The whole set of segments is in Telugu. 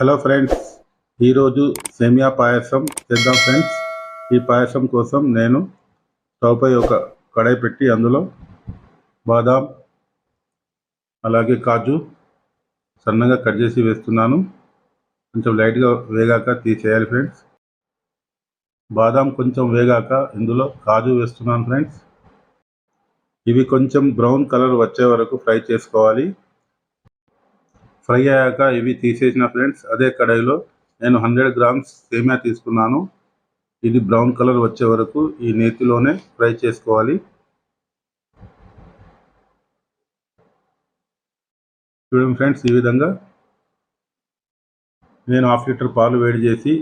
హలో ఫ్రెండ్స్ ఈరోజు సేమియా పాయసం చేద్దాం ఫ్రెండ్స్ ఈ పాయసం కోసం నేను స్టవ్పై ఒక కడాయి పెట్టి అందులో బాదాం అలాగే కాజు సన్నగా కట్ చేసి వేస్తున్నాను. కొంచెం లైట్గా వేగాక తీసేయాలి ఫ్రెండ్స్ బాదాం కొంచెం వేగాక ఇందులో కాజు వేస్తున్నాను ఫ్రెండ్స్ ఇవి కొంచెం బ్రౌన్ కలర్ వచ్చే వరకు ఫ్రై చేసుకోవాలి. ఫ్రై అయ్యాక ఇవి తీసేసిన ఫ్రెండ్స్ అదే కడాయిలో నేను హండ్రెడ్ గ్రామ్స్ సేమియా తీసుకున్నాను. ఇది బ్రౌన్ కలర్ వచ్చే వరకు ఈ నేతిలోనే ఫ్రై చేసుకోవాలి. చూడండి ఫ్రెండ్స్ ఈ విధంగా నేను హాఫ్ లీటర్ పాలు వేడి చేసి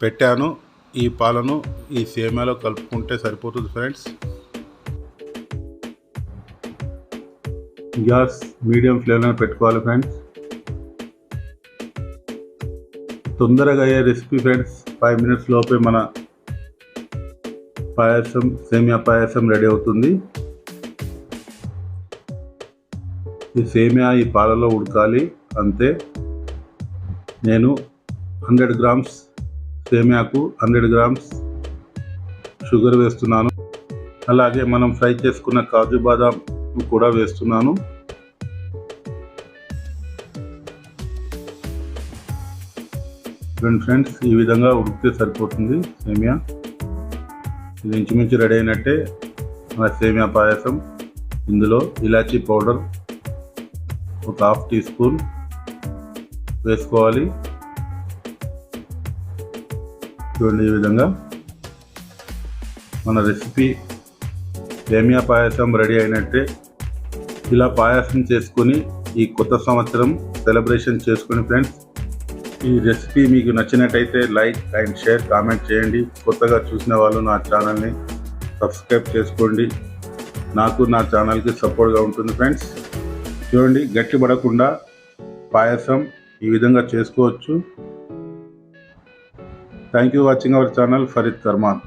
పెట్టాను. ఈ పాలను ఈ సేమియాలో కలుపుకుంటే సరిపోతుంది ఫ్రెండ్స్. గ్యాస్ మీడియం ఫ్లేమ్లో పెట్టుకోవాలి ఫ్రెండ్స్ తొందరగా అయ్యే రెసిపీ ఫ్రెండ్స్ ఫైవ్ మినిట్స్ లోపే మన పాయసం సేమియా పాయసం రెడీ అవుతుంది. ఈ సేమియా ఈ పాలలో ఉడకాలి అంతే. నేను హండ్రెడ్ గ్రామ్స్ సేమియాకు హండ్రెడ్ గ్రామ్స్ షుగర్ వేస్తున్నాను. అలాగే మనం ఫ్రై చేసుకున్న కాజు బాదాం కూడా వేస్తున్నాను. రెండు ఫ్రెండ్స్ ఈ విధంగా ఉడికితే సరిపోతుంది సేమియా. ఇది ఇంచుమించు రెడీ అయినట్టే మన సేమియా పాయసం. ఇందులో ఇలాచీ పౌడర్ ఒక హాఫ్ టీ స్పూన్ వేసుకోవాలి. చూడండి ఈ విధంగా మన రెసిపీ సేమియా పాయసం రెడీ అయినట్టే. ఇలా పాయసం చేసుకొని ఈ కొత్త సంవత్సరం సెలబ్రేషన్ చేసుకుని ఫ్రెండ్స్ ఈ రెసిపీ మీకు నచ్చినట్టయితే లైక్ అండ్ షేర్ కామెంట్ చేయండి. కొత్తగా చూసిన వాళ్ళు నా ఛానల్ని సబ్స్క్రైబ్ చేసుకోండి. నాకు నా ఛానల్కి సపోర్ట్గా ఉంటుంది ఫ్రెండ్స్ చూడండి గట్టి పడకుండా పాయసం ఈ విధంగా చేసుకోవచ్చు. Thank you watching our channel Fareed Karman